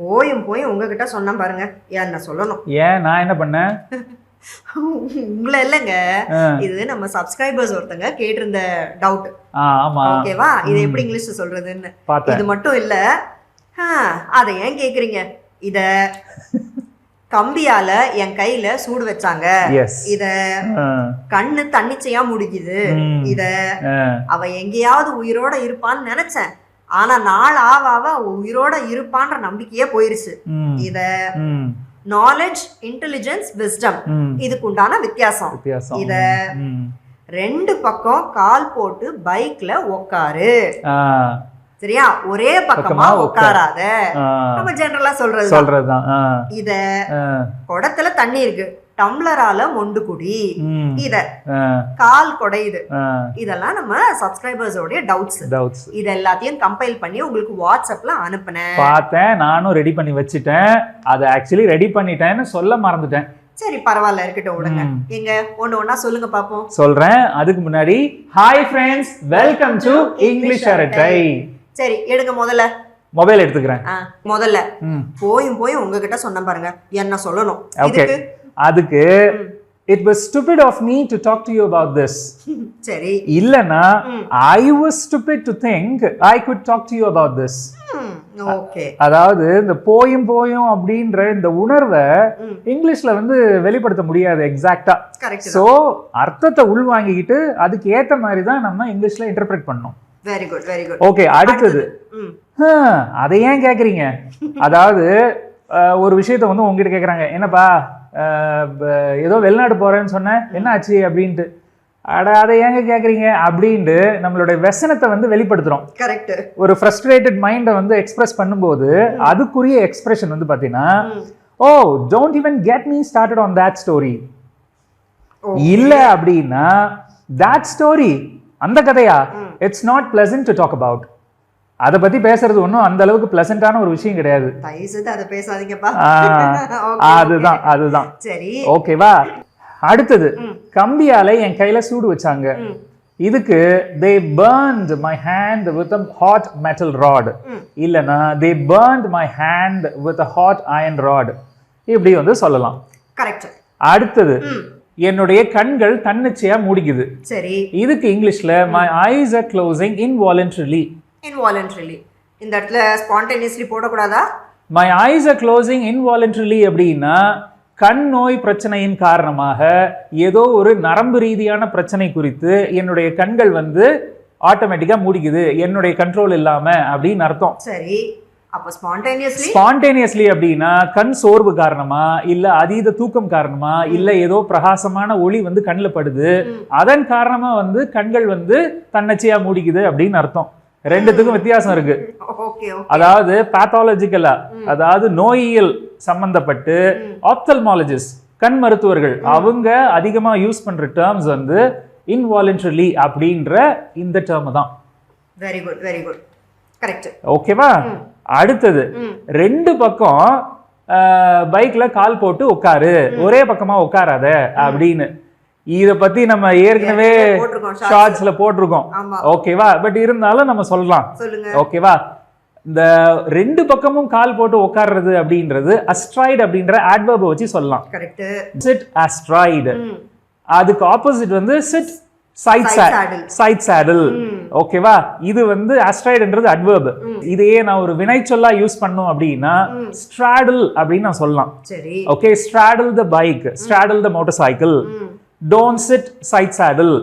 போயும் போயும் உங்ககிட்ட சொன்னேன் பாருங்க. என்ன சொல்லணும்? ஏன்? நான் என்ன பண்ணேன்? உங்களை இல்லைங்க. இது நம்ம சப்ஸ்கிரைபர்ஸ் ஒருத்தங்க கேட்டிருந்த டவுட் ஓகேவா இது எப்படி இங்கிலீஷ்ல சொல்றதுன்னு. இது மட்டும் இல்ல. ஆ, அதை ஏன் கேக்குறீங்க? இத கம்பியால என் கையில சூடு வச்சாங்க. இத கண்ணு தன்னிச்சையா முடிக்குது. இத அவ எங்கேயாவது உயிரோட இருப்பான்னு நினைச்சேன். ஆனா நாள் ஆவ ஆவ அவ உயிரோட இருப்பான்ற நம்பிக்கையே போயிருச்சு. இத நாலேஜ் இன்டெலிஜென்ஸ் விஸ்டம் இதுக்கு உண்டான வித்தியாசம். இத. ரெண்டு பக்கம் கால் போட்டு பைக்ல உக்காரு. சரியா? ஒரே பக்கமா பக்கமா உட்காரு. உட்காராத நம்ம ஜெனரலா சொல்றது சொல்றதுதான். இத குடத்துல தண்ணி இருக்கு. டம்ளரால மொண்டு குடி. இத கால் குடையுது இதெல்லாம் நம்ம சப்ஸ்கிரைபர்ஸோடைய டவுட்ஸ் doubts. இது எல்லாத்தையும் கம்பைல் பண்ணி உங்களுக்கு வாட்ஸ்அப்ல அனுப்புனேன். பார்த்தேன் நானும் ரெடி பண்ணி வச்சுட்டேன். அதை ஆக்சுவலி ரெடி பண்ணிட்டேன்னு சொல்ல மறந்துட்டேன். சரி பரவாயில்ல இருக்கட்டும் விடுங்க. எங்க ஒண்ணு ஒண்ணா சொல்லுங்க பாப்போம். சொல்றேன். அதுக்கு முன்னாடி hi friends welcome to English அரட்டை சரி எடுங்க முதல்ல. மொபைல் எடுத்துக்கிறேன். முதல்ல. போயும் போயும் உங்ககிட்ட சொன்ன பாருங்க. என்ன சொல்லணும்? ஓகே இதுக்கு அதுக்கு. It was stupid of me to talk to you about this சரி. இல்லனா. I was stupid to think I could talk to you about this அதாவது இந்த போயும் போயும் அப்படின்ற இந்த உணர்வை. இங்கிலீஷ்ல வந்து வெளிப்படுத்த முடியாது எக்ஸாக்டா சோ அர்த்தத்தை உள்வாங்கிக்கிட்டு அதுக்கு ஏத்த மாதிரி தான் நம்ம இங்கிலீஷ்ல இன்டர்பிரேட் பண்ணணும். Very good very good okay அடுத்தது. அதை ஏன் கேக்குறீங்க? அதாவது ஒரு விஷயத்த வந்து உங்ககிட்ட கேக்குறாங்க. என்னப்பா? ஏதோ வெளிநாடு போறேன்னு சொன்னேன். என்ன ஆச்சு அப்படின்ட்டு. அட அதை ஏங்க கேக்குறீங்க? அப்படின்ட்டு நம்மளுடைய व्यசனத்தை வந்து வெளிப்படுத்துறோம். கரெக்ட் ஒரு ஃப்ரஸ்ட்ரேட்டட் மைண்டை வந்து எக்ஸ்பிரஸ் பண்ணும்போது அதுக்குரிய எக்ஸ்பிரஷன் வந்து பாத்தீங்கன்னா ஓ don't even get me started on that story இல்ல அப்படின்னா that ஸ்டோரி அந்த கதையா. It's not pleasant to talk about அதை பத்தி பேசுறது ஒன்றும் அந்த அளவுக்கு பிளசண்டான ஒரு விஷயம் கிடையாது. அதை பேசாதீங்கப்பா. அதுதான் அதுதான். சரி. ஓகேவா அடுத்தது. கம்பியால என் கையில சூடு வச்சாங்க. இதுக்கு they burned my hand with a hot metal rod hmm. இல்லைன்னா they burned my hand with a hot iron rod இப்படி வந்து சொல்லலாம். கரெக்ட் அடுத்தது என்னுடைய கண்கள் தன்னிச்சையா மூடிக்குது. சரி. இதுக்கு இங்கிலீஷ்ல my eyes are closing involuntarily. Involuntarily இந்த இடத்துல spontaneously போடக்கூடாதா? My eyes are closing involuntarily அப்படின்னா கண் நோய் பிரச்சனையின் காரணமாக ஏதோ ஒரு நரம்பு ரீதியான பிரச்சனை குறித்து என்னுடைய கண்கள் வந்து ஆட்டோமேட்டிக்கா மூடிக்குது. என்னுடைய கண்ட்ரோல் இல்லாம அப்படின்னு அர்த்தம். சரி. அப்போ ஸ்பான்டேனியஸ்லி ஸ்பான்டேனியஸ்லி அப்படின்னா கண் சோர்வு காரணமா இல்ல அதீத தூக்கம் காரணமா இல்ல ஏதோ பிரகாசமான ஒளி வந்து கண்ணில் படுது. அதன் காரணமா வந்து கண்கள் வந்து தன்னச்சியா மூடிக்குது அப்படின்னு அர்த்தம். ரெண்டுத்துக்கும் வித்தியாசம் இருக்கு. அதாவது பேத்தாலஜிக்கலா அதாவது நோயியல் சம்பந்தப்பட்டு. ஆப்தல்மாலஜிஸ்ட் கண் மருத்துவர்கள் அவங்க அதிகமா யூஸ் பண்ற டேர்ம்ஸ் வந்து இன்வாலன்ட்ரலி அப்படின்ற இந்த டேர்ம் தான். Very good very good correct ஓகேவா. அடுத்தது ரெண்டு பக்கம் பைக்ல கால் போட்டு உட்காரு. ஒரே பக்கமா உட்காராத அப்படின்னு. இத பத்தி நம்ம ஏற்கனவே. ஷார்ட்ஸ்ல போட்டிருக்கோம் ஓகேவா பட் இருந்தாலும் நம்ம சொல்லலாம். ஓகேவா இந்த ரெண்டு பக்கமும் கால் போட்டு உட்கார்றது அப்படின்றது அஸ்ட்ராய்டு அப்படின்ற adverb வச்சு சொல்லலாம். சிட் அஸ்ட்ராய்டு அதுக்கு ஆப்போசிட் வந்து சிட் சைட். Side saddle. ஓகேவா இது வந்து அஸ்ட்ராய்டுன்றது adverb. இதையே நான் ஒரு வினைச்சொல்லா யூஸ் பண்ணோம் அப்படின்னா. ஸ்ட்ராடில் அப்படின்னு நான் சொல்லலாம். Okay straddle the bike straddle the motorcycle don't sit side saddle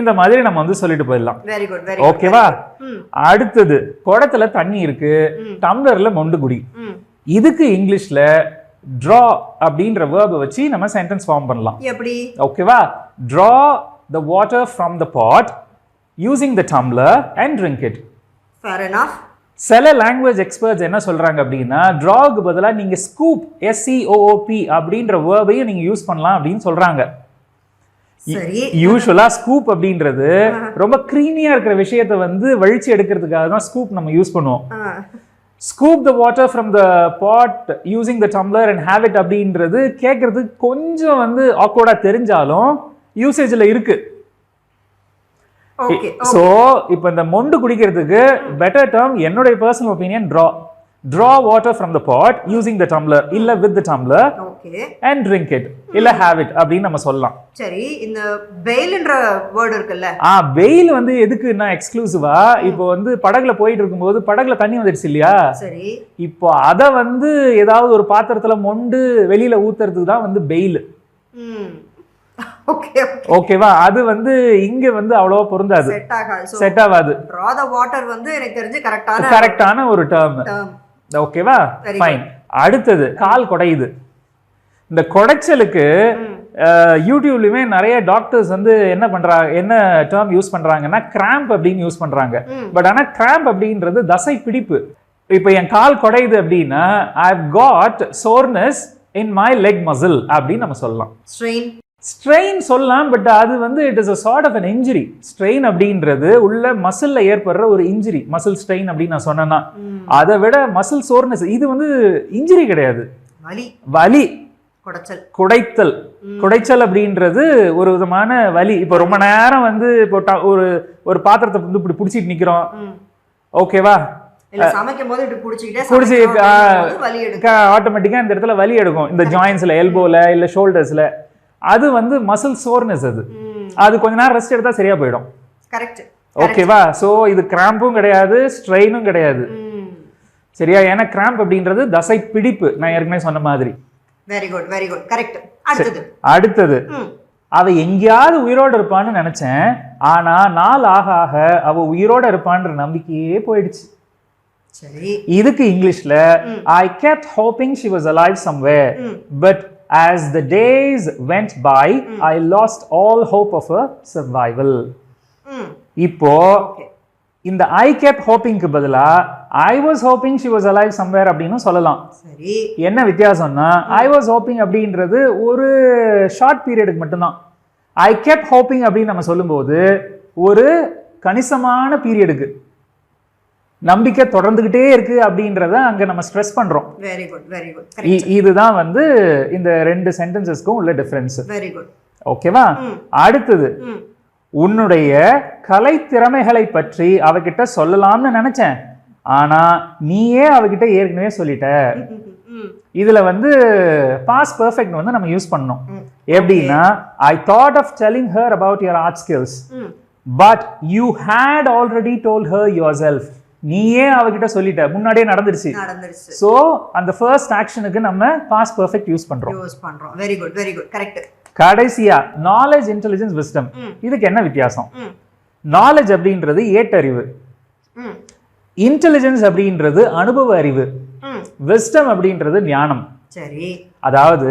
இந்த மாதிரி நம்ம வந்து சொல்லிட்டு போயிடலாம். வெரி குட் வெரி ஓகேவா அடுத்தது குடத்துல தண்ணி இருக்கு. டம்ளர்ல மொண்டு குடி. இதுக்கு இங்கிலீஷ்ல draw அப்படின்ற வேர்பை வச்சு நம்ம சென்டென்ஸ் ஃபார்ம் பண்ணலாம். எப்படி? ஓகேவா draw the water from the pot using the tumbler and drink it. Fair enough சில லாங்குவேஜ் எக்ஸ்பர்ட்ஸ் என்ன சொல்றாங்க அப்படின்னா ட்ராக்கு பதிலாக நீங்க ஸ்கூப் எஸ்சிஓஓபி அப்படின்ற வேர்பையும் நீங்க யூஸ் பண்ணலாம் அப்படின்னு சொல்றாங்க. யூஸ்வலா ஸ்கூப் அப்படின்றது ரொம்ப க்ரீமியா இருக்கிற விஷயத்தை வந்து வழிச்சு எடுக்கிறதுக்காக தான் ஸ்கூப் நம்ம யூஸ் பண்ணுவோம். Scoop the water from the pot using the tumbler and have it அப்படின்றது கேட்கறதுக்கு கொஞ்சம் வந்து ஆக்வர்டா தெரிஞ்சாலும் யூசேஜ்ல இருக்கு. ஓகே ஸோ இப்போ இந்த மொண்டு குடிக்கிறதுக்கு பெட்டர் டேர்ம் என்னுடைய personal opinion draw draw water from the pot using the tumbler இல்ல with the tumbler okay and drink it. இல்ல have it அப்படின்னு நம்ம சொல்லலாம். சரி இந்த பெயில்ன்ற வேர்டு இருக்குல்ல? ஆ வெயில் வந்து எதுக்குன்னா எக்ஸ்க்ளூசிவா இப்போ வந்து படகுல போயிட்டு இருக்கும்போது படகுல தண்ணி வந்துடுச்சு இல்லையா? சரி. இப்போ அதை வந்து ஏதாவது ஒரு பாத்திரத்துல மொண்டு வெளியில ஊத்துறதுக்கு தான் வந்து பெயில் ஓகேவா அது வந்து இங்க வந்து அவ்வளவா பொருந்தாது. செட் ஆகாது. செட் ஆகாது. வாட்டர் வந்து எனக்கு தெரிஞ்சு கரெக்டான கரெக்டான ஒரு டேர்ம் ஓகேவா ஃபைன் அடுத்தது கால் குடையுது இந்த குடைச்சலுக்கு யூடியூப்லயுமே நிறைய டாக்டர்ஸ் வந்து என்ன பண்றாங்க என்ன டேர்ம் யூஸ் பண்றாங்கன்னா கிராம்ப் அப்படின்னு யூஸ் பண்றாங்க. பட் ஆனா கிராம்ப் அப்படின்றது தசை பிடிப்பு இப்போ என் கால் குடையுது அப்படின்னா I got soreness in my leg muscle அப்படின்னு நம்ம சொல்லலாம். ஸ்ட்ரெயின் ஸ்ட்ரெயின் சொல்லலாம் பட் அது வந்து it is a sort of an injury strain அப்படின்றது உள்ள மசில்ல ஏற்படுற ஒரு இன்ஜுரி மசில் ஸ்ட்ரெயின் அப்படின்னு நான் சொன்னேன்னா. அதை விட மசில் சோர்னஸ் இது வந்து இன்ஜுரி கிடையாது. வலி. வலி. குடைச்சல். குடைத்தல். குடைச்சல் அப்படின்றது ஒரு விதமான வலி. இப்போ ரொம்ப நேரம் வந்து இப்போ ஒரு ஒரு பாத்திரத்தை வந்து இப்படி பிடிச்சிட்டு நிக்கிறோம். ஓகேவா? ஆட்டோமேட்டிக்கா இந்த இடத்துல வலி எடுக்கும். இந்த ஜாயின்ஸ்ல எல்போல இல்ல ஷோல்டர்ஸ்ல அது வந்து மசில் சோர்னஸ் அது. அது கொஞ்ச நேரம் ரெஸ்ட் எடுத்தா சரியா போயிடும். கரெக்ட் ஓகேவா சோ இது கிராம்பும் கிடையாது ஸ்ட்ரெயினும் கிடையாது. சரியா? ஏன்னா கிராம்ப் அப்படின்றது தசை பிடிப்பு. நான் ஏற்கனவே சொன்ன மாதிரி. Very good very good correct அடுத்தது. அவ எங்கேயாவது உயிரோட இருப்பான்னு நினைச்சேன். ஆனா நாள் ஆக ஆக அவ உயிரோட இருப்பான்ற நம்பிக்கையே போயிடுச்சு. இதுக்கு இங்கிலீஷ்ல ஐ kept hoping she was alive somewhere ம். The days went by i lost all hope of her survival. ம் இப்போ இந்த ஐ kept hopingக்கு பதிலா ஐ was hoping she was alive somewhere அப்படின்னு சொல்லலாம். சரி. என்ன வித்தியாசம்னா ஐ வாஸ் ஹோப்பிங் அப்படின்றது ஒரு ஷார்ட் பீரியடுக்கு மட்டும்தான். ஐ kept ஹோப்பிங் அப்படின்னு நம்ம சொல்லும்போது ஒரு கணிசமான பீரியடுக்கு நம்பிக்கை தொடர்ந்துகிட்டே இருக்கு அப்படின்றத அங்க நம்ம ஸ்ட்ரெஸ் பண்றோம். வெரி குட் வெரி குட் இதுதான் வந்து இந்த ரெண்டு சென்டென்சஸ்க்கும் உள்ள டிஃபரன்ஸ் வெரி குட் ஓகேவா. அடுத்தது உன்னுடைய கலை திறமைகளை பற்றி அவகிட்ட சொல்லலாம்னு நினைச்சேன். ஆனா நீயே அவகிட்ட ஏற்கனவே சொல்லிட்ட. இதுல வந்து பாஸ் பெர்ஃபெக்ட் வந்து நம்ம யூஸ் பண்ணோம். எப்படின்னா I thought of telling her about your art skills but you had already told her yourself நீயே அவகிட்ட சொல்லிட்ட. முன்னாடியே நடந்துருச்சு. நடந்துருச்சு. ஸோ அந்த ஃபர்ஸ்ட் ஆக்ஷனுக்கு நம்ம பாஸ் பெர்ஃபெக்ட் யூஸ் பண்றோம். யூஸ் பண்றோம். Very good very good correct கடைசியா நாலேஜ் இன்டெலிஜென்ஸ் விஸ்டம். இதுக்கு என்ன வித்தியாசம்? நாலேஜ் அப்படின்றது ஏட்டறிவு. இன்டெலிஜென்ஸ் அப்படின்றது அனுபவ அறிவு. விஸ்டம் அப்படின்றது ஞானம். சரி. அதாவது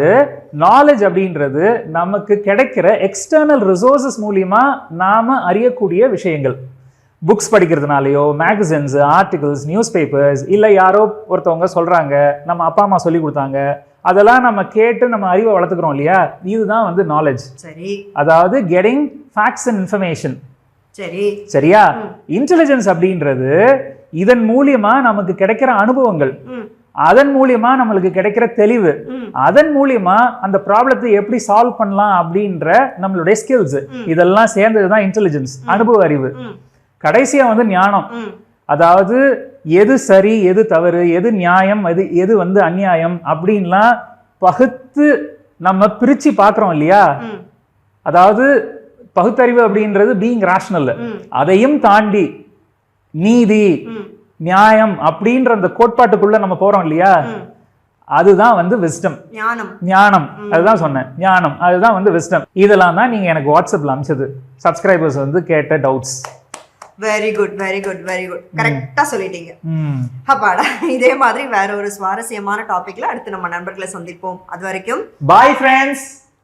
நாலேஜ் அப்படின்றது நமக்கு கிடைக்கிற எக்ஸ்டர்னல் ரிசோர்சஸ் மூலியமா நாம அறியக்கூடிய விஷயங்கள். புக்ஸ் படிக்கிறதுனாலயோ மேகசின்ஸ் ஆர்டிகல்ஸ் நியூஸ் பேப்பர்ஸ் இல்லை யாரோ ஒருத்தவங்க சொல்றாங்க நம்ம அப்பா அம்மா சொல்லி கொடுத்தாங்க அதெல்லாம் நம்ம கேட்டு நம்ம அறிவை வளர்த்துக்கிறோம் இல்லையா? இதுதான் வந்து நாலேஜ் சரி. அதாவது கெட்டிங் ஃபேக்ட்ஸ் அண்ட் இன்ஃபர்மேஷன் சரி. சரியா? இன்டெலிஜென்ஸ் அப்படின்றது இதன் மூலியமா நமக்கு கிடைக்கிற அனுபவங்கள். அதன் மூலியமா நம்மளுக்கு கிடைக்கிற தெளிவு. அதன் மூலியமா அந்த ப்ராப்ளத்தை எப்படி சால்வ் பண்ணலாம் அப்படின்ற நம்மளுடைய ஸ்கில்ஸ் இதெல்லாம் சேர்ந்தது தான் இன்டெலிஜென்ஸ் அனுபவ அறிவு. கடைசியா வந்து ஞானம். அதாவது எது சரி எது தவறு எது நியாயம் எது எது வந்து அநியாயம் அப்படின்லாம் பகுத்து நம்ம பிரிச்சு பார்க்குறோம் இல்லையா? அதாவது பகுத்தறிவு அப்படின்றது பீயிங் ரேஷனல் அதையும் தாண்டி நீதி நியாயம் அப்படின்ற அந்த கோட்பாட்டுக்குள்ள நம்ம போறோம் இல்லையா? அதுதான் வந்து விஸ்டம் ஞானம். ஞானம். அதுதான் சொன்னேன். ஞானம். அதுதான் வந்து விஸ்டம் இதெல்லாம் தான் நீங்க எனக்கு வாட்ஸ்அப்ல அனுப்பிச்சது சப்ஸ்கிரைபர்ஸ் வந்து கேட்ட doubts very good very good very good கரெக்டா சொல்லிட்டீங்க. ம் அப்பாடா இதே மாதிரி வேற ஒரு சுவாரஸ்யமான டாபிக்ல அடுத்து நம்ம நண்பர்களை சந்திப்போம். அது வரைக்கும் பாய் ஃப்ரெண்ட்ஸ்